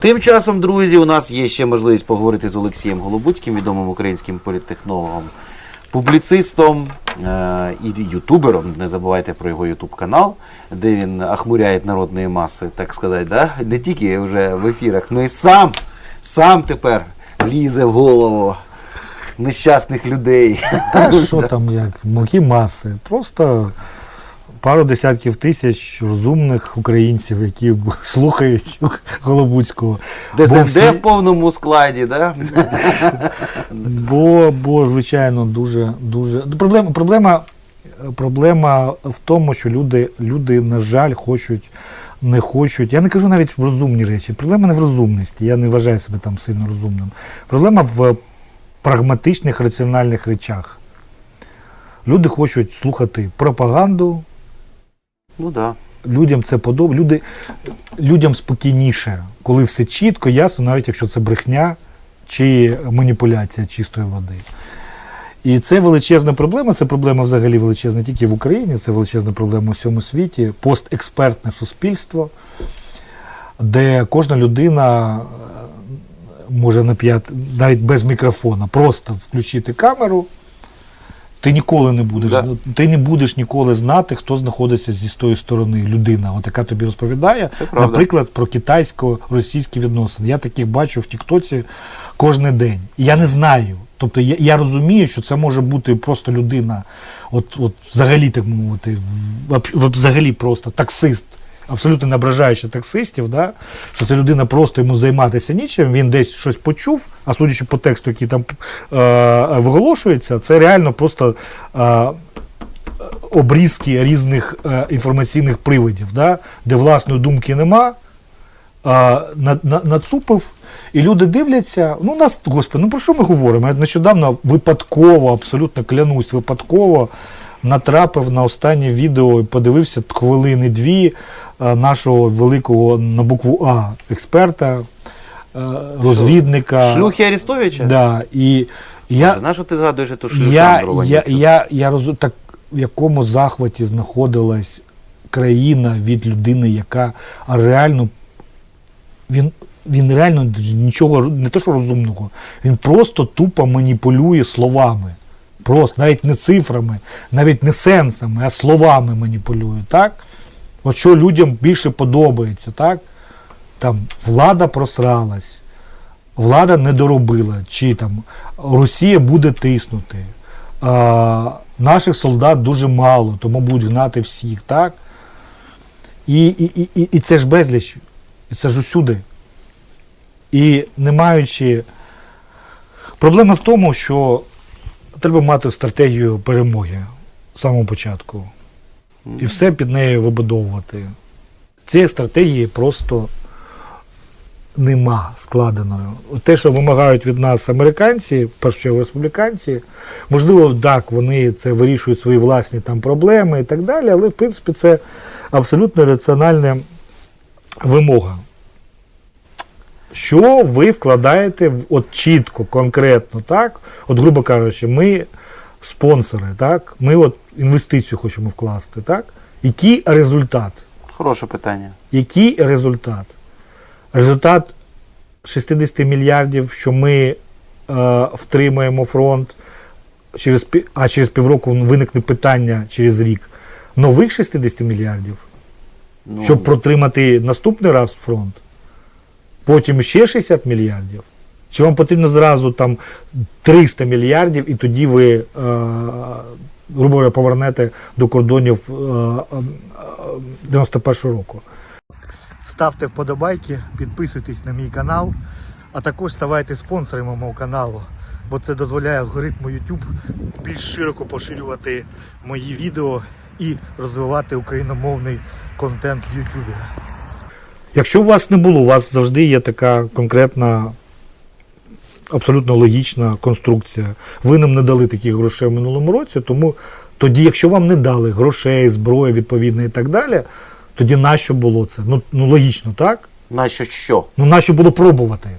Тим часом, друзі, у нас є ще можливість поговорити з Олексієм Голобуцьким, відомим українським політтехнологом, публіцистом е- і ютубером. Не забувайте про його ютуб канал, де він охмуряє народні маси, так сказати, да? не тільки вже в ефірах, але й сам, сам тепер лізе в голову нещасних людей. Та що там як, муки маси. Просто пару десятків тисяч розумних українців, які слухають Голобуцького. ДСНД всі- в повному складі, да? бо, бо звичайно, дуже, дуже. Ну, Проблема, проблема, проблема в тому, що люди, люди, на жаль, хочуть. Не хочуть. Я не кажу навіть в розумні речі. Проблема не в розумності. Я не вважаю себе там сильно розумним. Проблема в прагматичних раціональних речах. Люди хочуть слухати пропаганду, Ну. Да. людям це подобається. Люди, людям спокійніше, коли все чітко, ясно, навіть якщо це брехня чи маніпуляція чистої води. І це величезна проблема. Це проблема взагалі величезна тільки в Україні, це величезна проблема у всьому світі. Постекспертне суспільство, де кожна людина е, може на п'ят, навіть без мікрофона, просто включити камеру. Ти ніколи не будеш, Да. ти не будеш ніколи знати, хто знаходиться зі з тої сторони людина, от яка тобі розповідає, Це наприклад, про китайсько-російські відносини. Я таких бачу в Тіктоці кожен день. І я не знаю. Тобто я, я розумію, що це може бути просто людина, от, от взагалі так мовити, взагалі просто таксист. Абсолютно не ображаючи таксистів, да? що це людина просто йому займатися нічим, він десь щось почув, а судячи по тексту, який там е, виголошується, це реально просто е, обрізки різних е, інформаційних приводів, да? де власної думки нема, а, на, на, нацупив, і люди дивляться. Ну, нас, господи, ну про що ми говоримо? Я нещодавно випадково, абсолютно клянусь, випадково натрапив на останнє відео і подивився хвилини дві е, нашого великого на букву А експерта, е, розвідника. Шлюхи Арестовича? Да, і я, Знаєш, що ти згадуєш ту шлюху я, я, я, я розумію, так в якому захваті знаходилась країна від людини, яка реально він, він реально нічого не те, що розумного, він просто тупо маніпулює словами. Просто навіть не цифрами, навіть не сенсами, а словами маніпулює. Так? От що людям більше подобається, так? Там влада просралась, влада не доробила, чи там Росія буде тиснути. А, наших солдат дуже мало, тому будуть гнати всіх, так? І, і, і, і, це ж безліч, і це ж усюди. І не маючи. Проблема в тому, що треба мати стратегію перемоги з самого початку. І все під нею вибудовувати. Цієї стратегії просто нема складеної. Те, що вимагають від нас американці, в республіканці, можливо, так, вони це вирішують свої власні там проблеми і так далі, але в принципі це абсолютно раціональна вимога. Що ви вкладаєте от чітко, конкретно, так? От, грубо кажучи, ми спонсори, так? Ми от інвестицію хочемо вкласти, так? Який результат? Хороше питання. Який результат? Результат 60 мільярдів, що ми е, втримаємо фронт, через, а через півроку виникне питання через рік нових 60 мільярдів, Ну, щоб протримати наступний раз фронт. Потім ще 60 мільярдів. Чи вам потрібно зразу там 300 мільярдів, і тоді ви, е, грубо повернете до кордонів е, е, е, 91-го року? Ставте вподобайки, підписуйтесь на мій канал, а також ставайте спонсорами мого каналу, бо це дозволяє алгоритму YouTube більш широко поширювати мої відео і розвивати україномовний контент в YouTube. Якщо у вас не було, у вас завжди є така конкретна, абсолютно логічна конструкція. Ви нам не дали таких грошей в минулому році, тому тоді, якщо вам не дали грошей, зброї відповідно і так далі, тоді нащо було це? Ну, ну логічно, так? Нащо що? Ну нащо було пробувати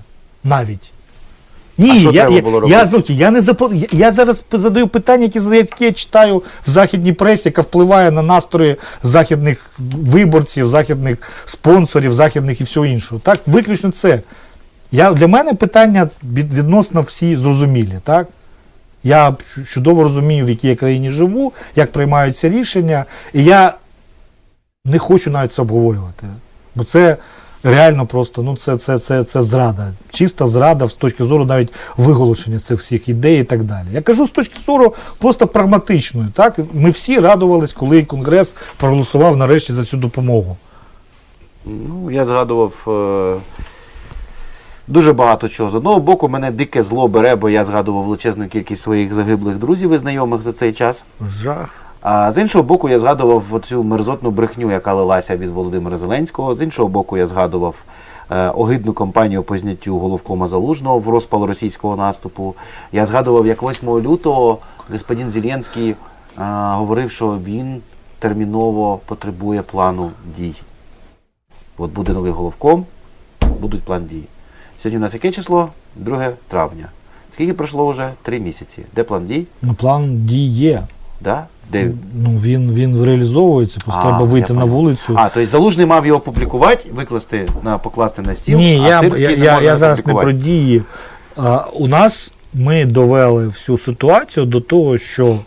навіть? Ні, я, я, я, робити? знов я не запо... я, я зараз задаю питання, які, які я читаю в західній пресі, яка впливає на настрої західних виборців, західних спонсорів, західних і всього іншого. Так, виключно це. Я, для мене питання відносно всі зрозумілі. Так? Я чудово розумію, в якій я країні живу, як приймаються рішення, і я не хочу навіть це обговорювати. Бо це реально просто ну, це, це, це, це зрада. Чиста зрада з точки зору навіть виголошення цих всіх ідей і так далі. Я кажу з точки зору просто прагматичної. Так? Ми всі радувались, коли Конгрес проголосував нарешті за цю допомогу. Ну, я згадував е, дуже багато чого. З одного боку, мене дике зло бере, бо я згадував величезну кількість своїх загиблих друзів і знайомих за цей час. Жах. А з іншого боку, я згадував оцю мерзотну брехню, яка лилася від Володимира Зеленського. З іншого боку, я згадував е, огидну кампанію по зняттю головкома Залужного в розпал російського наступу. Я згадував, як 8 лютого господин Зеленський е, говорив, що він терміново потребує плану дій. От буде новий головком, будуть план дій. Сьогодні у нас яке число? 2 травня. Скільки пройшло вже? Три місяці. Де план дій? Ну, план дій є. Да? Де? Ну, він, він реалізовується, просто А, треба вийти на вулицю. А, тобто Залужний мав його публікувати, викласти на покласти на стіл. Ні, а я, я, не я, я зараз не про дії. А, у нас ми довели всю ситуацію до того, що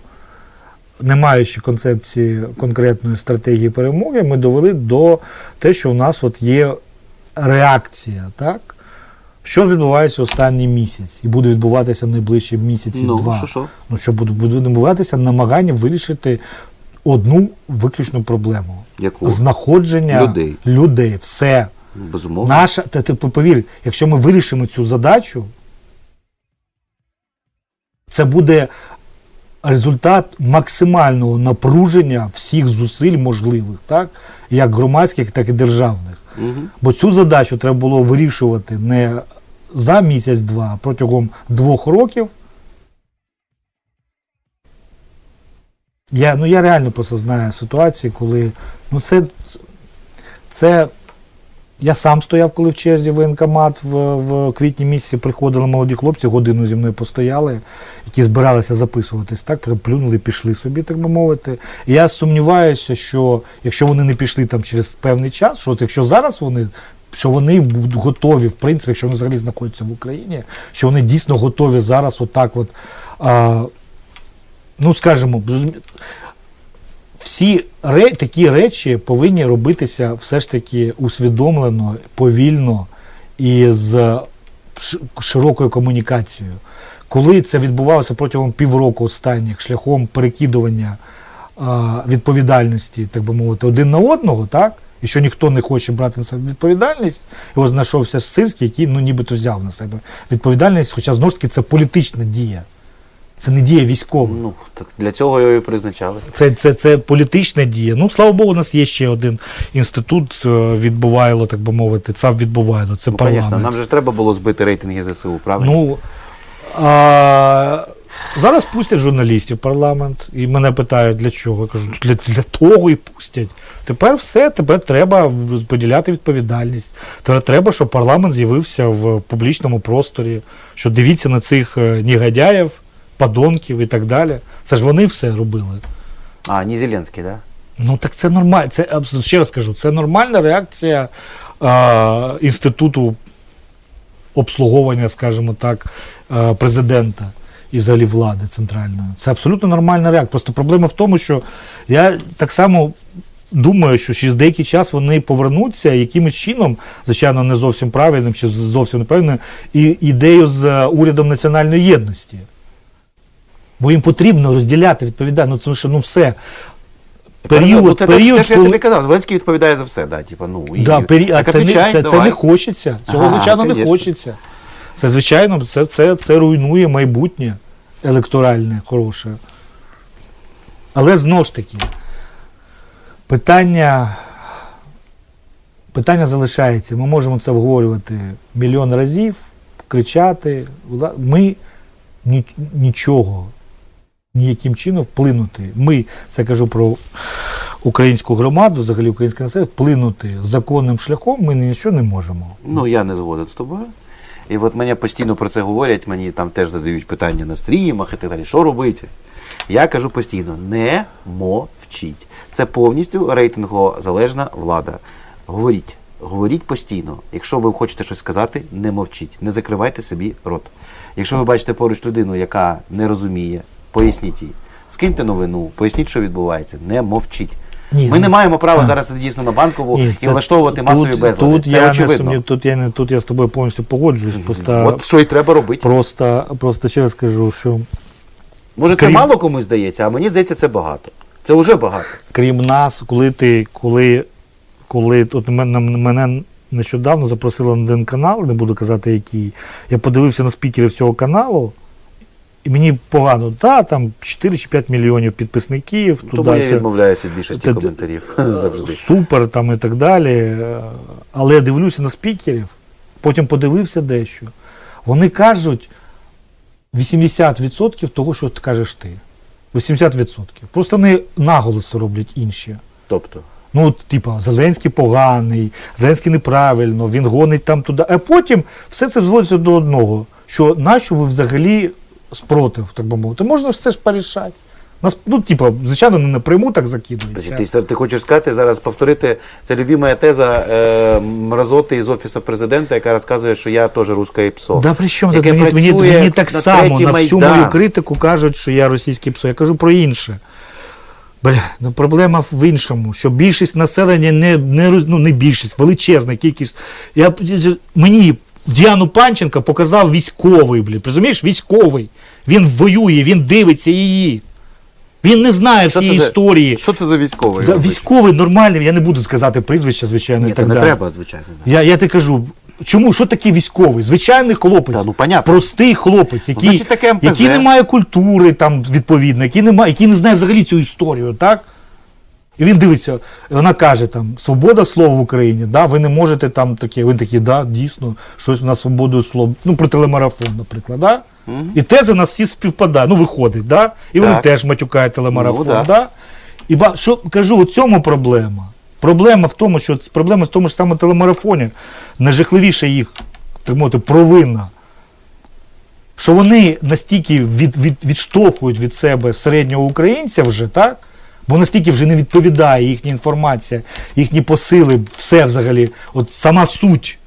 не маючи концепції конкретної стратегії перемоги, ми довели до те, що у нас от є реакція, так? Що відбувається останній місяць і буде відбуватися найближчі місяці Ну, два. що, що? Ну, що буде, буде відбуватися намагання вирішити одну виключну проблему Яку? знаходження Людей. людей. Все. Безумовно. Наша, та ти повір, якщо ми вирішимо цю задачу, це буде результат максимального напруження всіх зусиль можливих, так? як громадських, так і державних. Бо цю задачу треба було вирішувати не за місяць-два, а протягом двох років. Я, ну, я реально просто знаю ситуації, коли ну, це, це я сам стояв, коли в черзі воєнкомат в, в квітні місяці приходили молоді хлопці, годину зі мною постояли, які збиралися записуватись, так, плюнули, пішли собі, так би мовити. І я сумніваюся, що якщо вони не пішли там через певний час, що якщо зараз вони. Що вони готові, в принципі, якщо вони взагалі знаходяться в Україні, що вони дійсно готові зараз, отак, от, а, ну скажімо, всі ре, такі речі повинні робитися все ж таки усвідомлено, повільно і з широкою комунікацією. Коли це відбувалося протягом півроку останніх шляхом перекидування а, відповідальності, так би мовити, один на одного, так? І що ніхто не хоче брати на себе відповідальність, і от знайшовся Сирський, який ну, нібито взяв на себе відповідальність, хоча знову ж таки це політична дія. Це не дія військова. Ну, так для цього його і призначали. Це, це, це політична дія. Ну, слава Богу, у нас є ще один інститут е, відбувайло, так би мовити, ЦАП відбувайло, це Ну, парламент. звісно, нам же треба було збити рейтинги ЗСУ, правильно? Ну, а, зараз пустять журналістів в парламент, і мене питають, для чого. Я кажу, для, для того і пустять. Тепер все, тепер треба поділяти відповідальність. Тепер треба, щоб парламент з'явився в публічному просторі, що дивіться на цих е, негодяїв, падонків і так далі. Це ж вони все робили. А, не Зеленський, так? Да? Ну так це нормально. Це ще раз кажу, це нормальна реакція е, інституту обслуговування, скажімо так, е, президента і взагалі влади центральної. Це абсолютно нормальна реакція. Просто проблема в тому, що я так само. Думаю, що через деякий час вони повернуться якимось чином, звичайно, не зовсім правильним чи зовсім неправильним, і ідею з урядом національної єдності. Бо їм потрібно розділяти відповідальність. Ну, тому що ну все. Період, ну, це, період, те, що я тобі казав, Зеленський відповідає за все, да, типа, ну, і... Да, пері... А це, не, це, це не хочеться. Цього, Ага, звичайно, не хочеться. Це, звичайно, це, це, це руйнує майбутнє електоральне, хороше. Але знову ж таки, питання, питання залишається. Ми можемо це обговорювати мільйон разів, кричати. Ми нічого ніяким чином вплинути. Ми, це кажу про українську громаду, взагалі українське населення, вплинути законним шляхом ми нічого не можемо. Ну, я не згоден з тобою. І от мене постійно про це говорять, мені там теж задають питання на стрімах і так далі. Що робити? Я кажу постійно: не мовчіть. Це повністю рейтингово залежна влада. Говоріть, говоріть постійно. Якщо ви хочете щось сказати, не мовчіть, не закривайте собі рот. Якщо ви бачите поруч людину, яка не розуміє, поясніть їй. Скиньте новину, поясніть, що відбувається, не мовчіть. Ні, Ми ну, не маємо права а. зараз дійсно на банкову Ні, і це- влаштовувати масові безлади. Тут це я не очевидно. сумнів, тут я не тут я з тобою повністю погоджуюсь. Просто, От що і треба робити. просто, просто ще раз кажу, що Може, це мало комусь здається, а мені здається, це багато. Це вже багато. крім нас, коли ти, коли, коли от мене, мене нещодавно запросили на один канал, не буду казати який, я подивився на спікерів цього каналу, і мені погано, та там 4 чи 5 мільйонів підписників, Тому туди я все. відмовляюся від більшості Та- коментарів завжди. супер там і так далі. Е, Але я дивлюся на спікерів, потім подивився дещо. Вони кажуть 80% того, що ти кажеш ти. 80%. Просто не наголос роблять інші. Тобто, Ну, от, типа, Зеленський поганий, Зеленський неправильно, він гонить там туди. А потім все це зводиться до одного, що нащо ви взагалі спротив, так би мовити. Можна все ж порішати. Нас, ну, типа, звичайно, не напряму так закидують. ти, ти, ти хочеш сказати зараз повторити, це любима теза е, мразоти із офісу президента, яка розказує, що я теж русське псо. Да при чому Мені, мені, мені так на само на всю Майдан. мою критику кажуть, що я російський псо. Я кажу про інше. Бля, ну проблема в іншому, що більшість населення не, не, ну, не більшість, величезна кількість. Я, мені Діану Панченка показав військовий, блін, розумієш, військовий. Він воює, він дивиться її. Він не знає Що всієї це за- історії. Що це за військовий? Да, військовий нормальний, я не буду сказати прізвище, звичайно, Ні, і так не далі. треба, звичайно. да. Я, я ти кажу, чому? Що таке військовий? Звичайний хлопець. Да, ну, понятно. Простий хлопець, який, Значить, таке МПЗ. який не має культури там, відповідно, який не, має, який не знає взагалі цю історію, так? І він дивиться, вона каже там, свобода слова в Україні, да, ви не можете там таке, він такий, да, дійсно, щось на свободу слова, ну, про телемарафон, наприклад, да? Мгм. І тези у нас всі співпадають, ну, виходить, да? І вони Так. теж матюкають телемарафон, Ну, да. да? І ба, що кажу, у цьому проблема. Проблема в тому, що проблема в тому ж саме телемарафоні. Найжахливіша їх, так мовити, провина. Що вони настільки від, від, відштовхують від себе середнього українця вже, так? Бо настільки вже не відповідає їхня інформація, їхні посили, все взагалі, от сама суть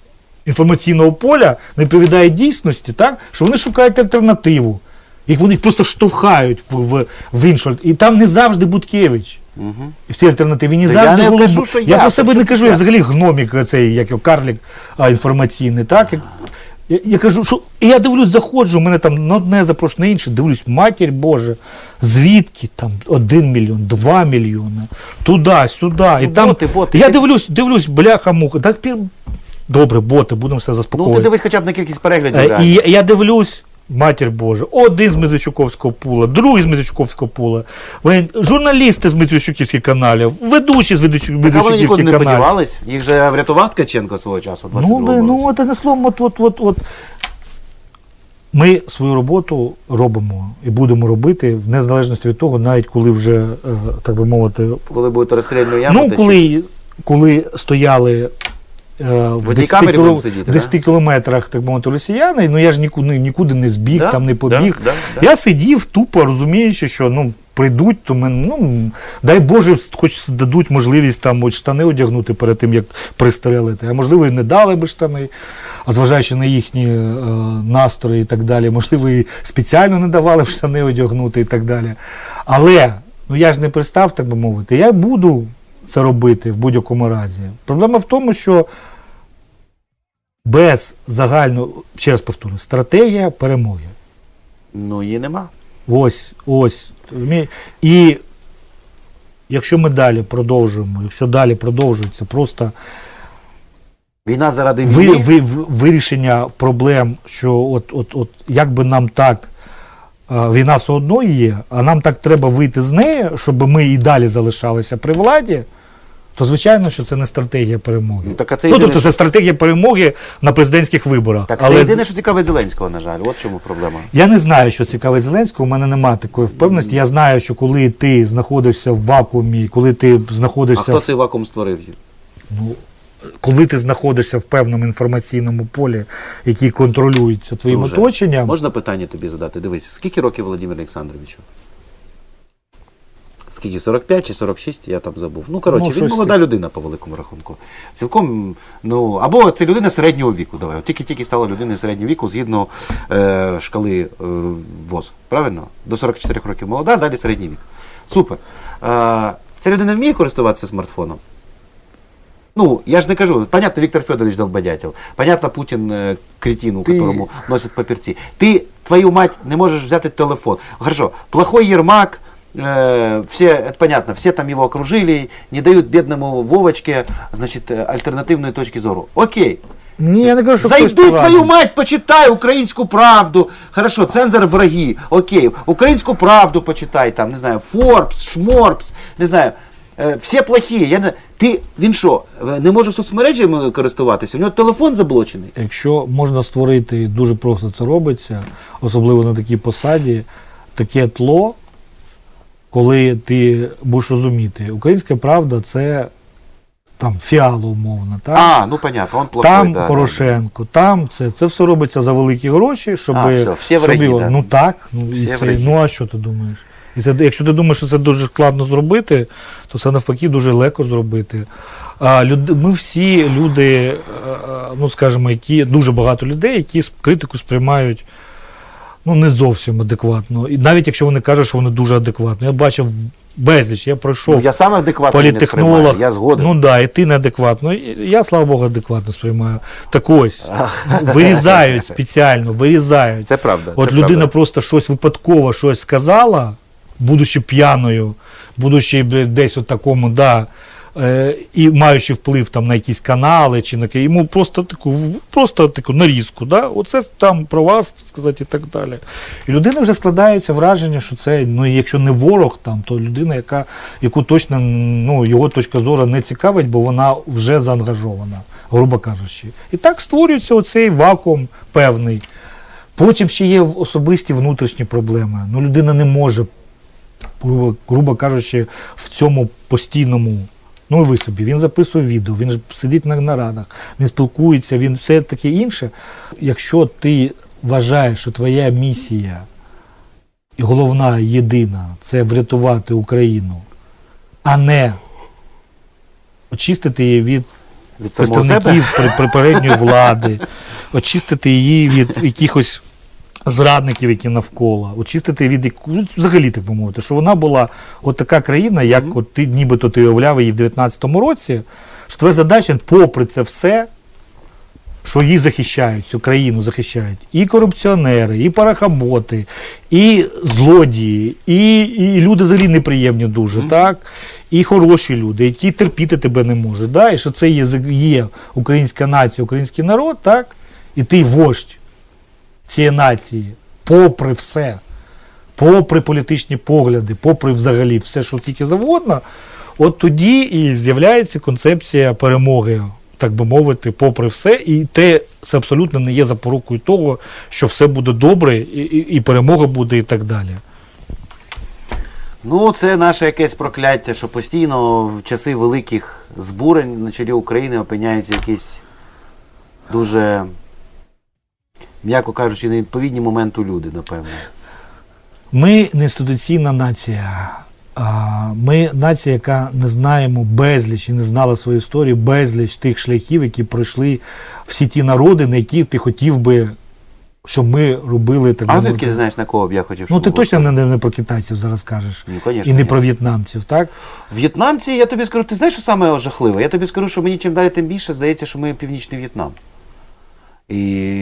інформаційного поля не відповідає дійсності, так? що вони шукають альтернативу. Їх вони просто штовхають в, в, в іншу. І там не завжди Буткевич. Мгм. І всі альтернативи. Не Та завжди я не кажу, що я я, про себе не кажу, я я. взагалі гномік цей, як його, карлік а, інформаційний. Так? Я, я кажу, що і я дивлюсь, заходжу, у мене там на одне запрошено на інше, дивлюсь, матір Боже, звідки там один мільйон, два мільйони, туди, сюди. І Ну, там, боти, боти. Я дивлюсь, дивлюсь, бляха муха. Так, пір- добре, боти, будемо все Ну, ти дивись хоча б на кількість переглядів. Е, реально. І я, я дивлюсь, матір Божа, один з Медведчуковського пула, другий з Медведчуковського пула, ви- журналісти з Медведчуківських каналів, ведучі з Медведчу- Так, а вони нікуди не подівались. Їх же врятував Ткаченко свого часу, в Ну, би, ну от одне словом, от, от, от, от. Ми свою роботу робимо і будемо робити в незалежності від того, навіть коли вже, е, так би мовити, Коли буде розстрільну яму, ну, коли, коли стояли в, одній 10 кіло- сидіти, в 10 кілометрах, так мовити, росіяни, ну я ж нікуди, нікуди не збіг, Да, там не побіг. да, да. Я сидів тупо розуміючи, що ну, прийдуть, то мен, ну, дай Боже, хоч дадуть можливість там от штани одягнути перед тим, як пристрелити. А можливо, і не дали би штани, а зважаючи на їхні е, настрої і так далі, можливо, і спеціально не давали б штани одягнути і так далі. Але ну я ж не пристав, так би мовити, я буду це робити в будь-якому разі. Проблема в тому, що без загального, ще раз повторю, стратегія перемоги. Ну, її нема. Ось, ось. І якщо ми далі продовжуємо, якщо далі продовжується просто Війна заради ви, ви- вирішення проблем, що от, от, от як би нам так, війна все одно є, а нам так треба вийти з неї, щоб ми і далі залишалися при владі, то звичайно, що це не стратегія перемоги. Ну, так, а це ну, єдине, тобто це стратегія перемоги на президентських виборах. Так, це Але єдине, що цікавить Зеленського, на жаль. От чому проблема. Я не знаю, що цікавить Зеленського, у мене немає такої впевненості. Я знаю, що коли ти знаходишся в вакуумі, коли ти А знаходишся хто в цей вакуум створив? ну, коли ти знаходишся в певному інформаційному полі, який контролюється твоїм Дуже. оточенням, Можна питання тобі задати? Дивись, скільки років Володимиру Олександровичу? Скільки? 45 чи 46? Я там забув. Ну, коротше, Ну, він молода людина по великому рахунку. Цілком, ну, або це людина середнього віку. Давай. От Тільки-тільки стала людиною середнього віку згідно е, шкали е, ВОЗ. Правильно? До 44 років молода, далі середній вік. Супер. Е, ця людина вміє користуватися смартфоном? Ну, я ж не кажу, понятно, Віктор Федорович долбодятел, понятно, Путін е, кретин, у Ти- которому носять папірці. Ти, твою мать, не можеш взяти телефон. Хорошо, плохой Ермак, э, все, это понятно, все там его окружили, не дают бедному Вовочке, значит, э, альтернативної точки зору. Окей. ні, я не кажу, що Зайди, хтось поганий. твою мать, почитай українську правду. Хорошо, цензор враги. Окей. Українську правду почитай, там, не знаю, Форбс, Шморбс, не знаю. Е, Всі плохі. Я не... Ти, він що, е, не може соцмережами користуватися? У нього телефон заблочений. Якщо можна створити, і дуже просто це робиться, особливо на такій посаді, таке тло, коли ти будеш розуміти, українська правда це там фіало умовно, так? А, ну понятно, он плохой, там да, да, Порошенко, там це. Це все робиться за великі гроші, щоб, А, все, всі щоб враги, його. да. Ну так, ну, і Всі це, враги. ну а що ти думаєш? І це, якщо ти думаєш, що це дуже складно зробити, то це навпаки дуже легко зробити. А, люди, ми всі люди, е, е, ну скажімо, які дуже багато людей, які с- критику сприймають ну, не зовсім адекватно. І навіть якщо вони кажуть, що вони дуже адекватно. Я бачив безліч, я пройшов Ну, я сам адекватно не політтехнолог. я згоден. Ну да, і ти неадекватно. Я, слава Богу, адекватно сприймаю. Так ось, вирізають спеціально, вирізають. Це правда. От це людина правда. просто щось випадково щось сказала, будучи п'яною, будучи десь от такому, да, е, і маючи вплив там на якісь канали чи на йому просто таку, просто таку нарізку, да, оце там про вас сказати і так далі. І людина вже складається враження, що це, ну якщо не ворог там, то людина, яка, яку точно ну, його точка зору не цікавить, бо вона вже заангажована, грубо кажучи. І так створюється оцей вакуум певний. Потім ще є особисті внутрішні проблеми. Ну, людина не може, грубо, кажучи, в цьому постійному. Ну, і ви собі, він записує відео, він ж сидить на нарадах, він спілкується, він все таке інше. Якщо ти вважаєш, що твоя місія і головна, єдина це врятувати Україну, а не очистити її від Від представників попередньої влади, очистити її від якихось зрадників, які навколо, очистити від ну, взагалі так би мовити, що вона була от така країна, як от ти нібито ти уявляв її в 19-му році, що твоя задача, попри це все, що її захищають, цю країну захищають і корупціонери, і парахаботи, і злодії, і, і люди взагалі неприємні дуже, так? І хороші люди, які терпіти тебе не можуть. Да? І що це є, є українська нація, український народ, так? І ти вождь цієї нації, попри все, попри політичні погляди, попри взагалі все, що тільки завгодно, от тоді і з'являється концепція перемоги, так би мовити, попри все, і те це абсолютно не є запорукою того, що все буде добре, і, і, і перемога буде, і так далі. Ну, це наше якесь прокляття, що постійно в часи великих збурень на чолі України опиняються якісь дуже, м'яко кажучи, невідповідні моменту люди, напевно. Ми не інституційна нація. Ми нація, яка не знаємо безліч і не знала свою історію, безліч тих шляхів, які пройшли всі ті народи, на які ти хотів би, щоб ми робили так. А звідки ти знаєш, на кого б я хотів? Ну ти було? точно не, не, про китайців зараз кажеш. Ну, конечно, і не ні. про в'єтнамців, так? В'єтнамці, я тобі скажу, ти знаєш, що саме жахливе? Я тобі скажу, що мені чим далі, тим більше здається, що ми північний В'єтнам. І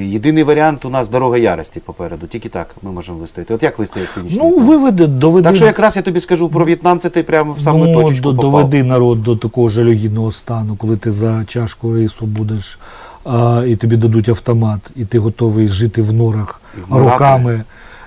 єдиний варіант у нас дорога ярості попереду. Тільки так ми можемо вистояти. От як вистояти північний Ну, виведи, доведи. Так що якраз я тобі скажу про В'єтнам, це ти прямо в саму ну, точку до- попав. доведи народ до такого жалюгідного стану, коли ти за чашку рису будеш, а, і тобі дадуть автомат, і ти готовий жити в норах І вмирати. роками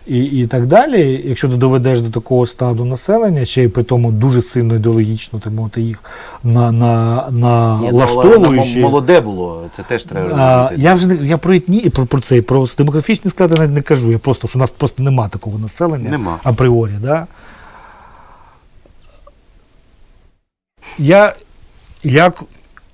і, і так далі. Якщо ти доведеш до такого стану населення, ще й при тому дуже сильно ідеологічно ти мовити їх на, на, на Ні, ну, молоде було, це теж треба робити. я вже не я про етні і про, про це, про демографічні склади навіть не кажу. Я просто що у нас просто нема такого населення Нема. апріорі. Да? Я як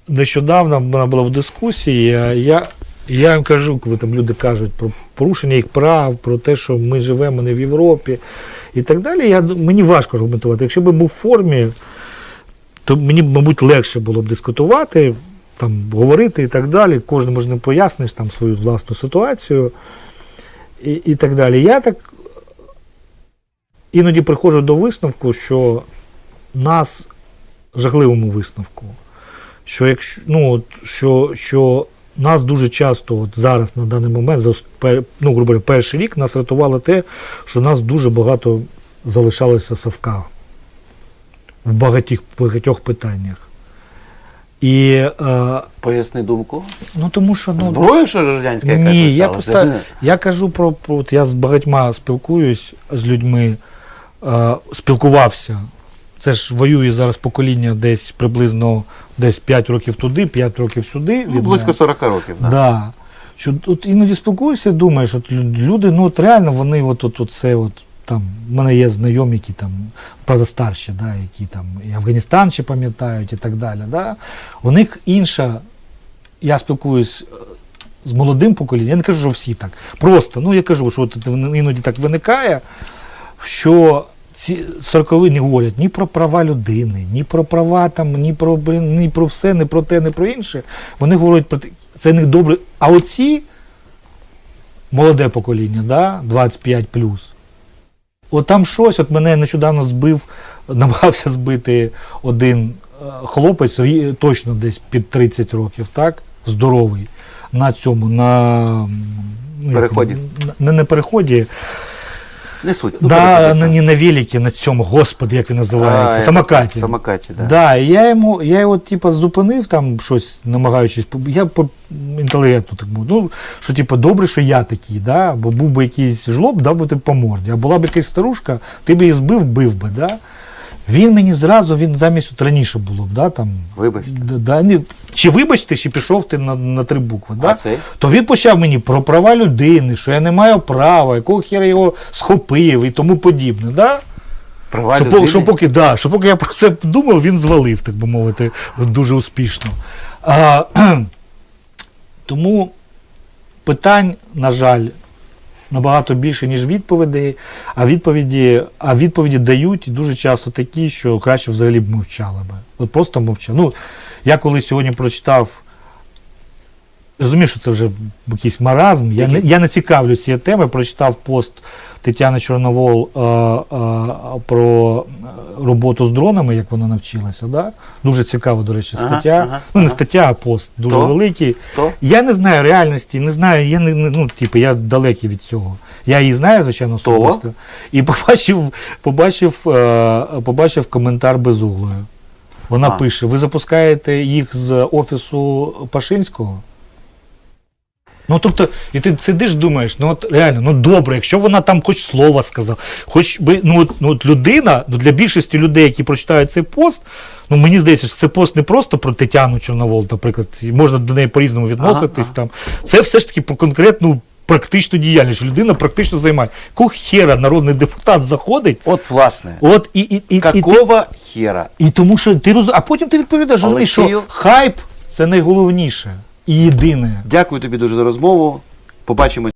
нещодавно вона була в дискусії. Я, я, я їм кажу, коли там люди кажуть про порушення їх прав, про те, що ми живемо не в Європі і так далі. Я, мені важко аргументувати. Якщо б був в формі, то мені, мабуть, легше було б дискутувати, там, говорити і так далі. Кожному ж не поясниш там свою власну ситуацію і, і так далі. Я так іноді приходжу до висновку, що нас жахливому висновку, що якщо ну, що, що нас дуже часто, от зараз на даний момент, за ну, грубо говоря, перший рік нас рятувало те, що нас дуже багато залишалося совка в багатьох, багатьох питаннях. І е, Поясни думку. ну тому що ну, Зброю, що радянська якась ні, я просто я кажу про, про от я з багатьма спілкуюсь з людьми, е, спілкувався. Це ж воює зараз покоління десь приблизно десь 5 років туди, 5 років сюди. Ну, від близько мене. 40 років. Да. Да. Що от іноді спілкуюся, думаєш, от люди, ну от реально вони от, от, от це от там, в мене є знайомі, які там, правда, да, які там і Афганістан ще пам'ятають і так далі. Да. У них інша, я спілкуюсь е, з молодим поколінням, я не кажу, що всі так. Просто, ну я кажу, що от іноді так виникає, що ці сорокові не говорять ні про права людини, ні про права там, ні про ні про все, ні про те, ні про інше. Вони говорять про те, це не добре. А оці молоде покоління, да, 25 От там щось, от мене нещодавно збив, намагався збити один е, хлопець, точно десь під 30 років, так? Здоровий. На цьому, на ну, Переході. Не на переході, Не суть. Ну, да, на, не на великі, на цьому, господи, як він називається, А, самокаті. Самокаті, да. Да, і я йому, я його типу, зупинив там щось, намагаючись, я по інтелігенту так був. Ну, що типу, добре, що я такий, да? бо був би якийсь жлоб, дав би ти по морді. А була б якась старушка, ти б її збив, бив би. Да? Він мені зразу, він замість от раніше було б, да, там, Вибачте. да, да, ні, чи вибачте, чи пішов ти на, на три букви. Да? Цей? То він почав мені про права людини, що я не маю права, якого хера його схопив і тому подібне. Да? Права Що, людини? що, поки, да, що поки я про це думав, він звалив, так би мовити, дуже успішно. А, тому питань, на жаль, набагато більше, ніж відповідей, а відповіді, а відповіді дають дуже часто такі, що краще взагалі б мовчали би. От просто мовчали. Ну, я коли сьогодні прочитав. Розумію, що це вже якийсь маразм. Я не, я не цікавлюсь цією темою, прочитав пост Тетяни Чорновол е, е, про роботу з дронами, як вона навчилася. Да? Дуже цікава, до речі, стаття. ага, ну, не ага. стаття, а пост дуже То? великий. То? Я не знаю реальності, не знаю, я не, ну, типу, я далекий від цього. Я її знаю, звичайно, То? особисто. І побачив, побачив, е, побачив коментар безуглою. Вона А. пише: ви запускаєте їх з офісу Пашинського? Ну, тобто, і ти сидиш, думаєш, ну от реально, ну добре, якщо вона там хоч слово сказала, хоч би, ну от, ну от людина, ну для більшості людей, які прочитають цей пост, ну мені здається, що це пост не просто про Тетяну Чорновол, наприклад, і можна до неї по-різному відноситись ага. там. Це все ж таки про конкретну практичну діяльність, людина практично займає. Кого хера народний депутат заходить, От, власне. от і, і, і, і, хера? і тому що ти роз... А потім ти відповідаєш, розумієш, що хайп це найголовніше і єдине. Дякую тобі дуже за розмову. Побачимось.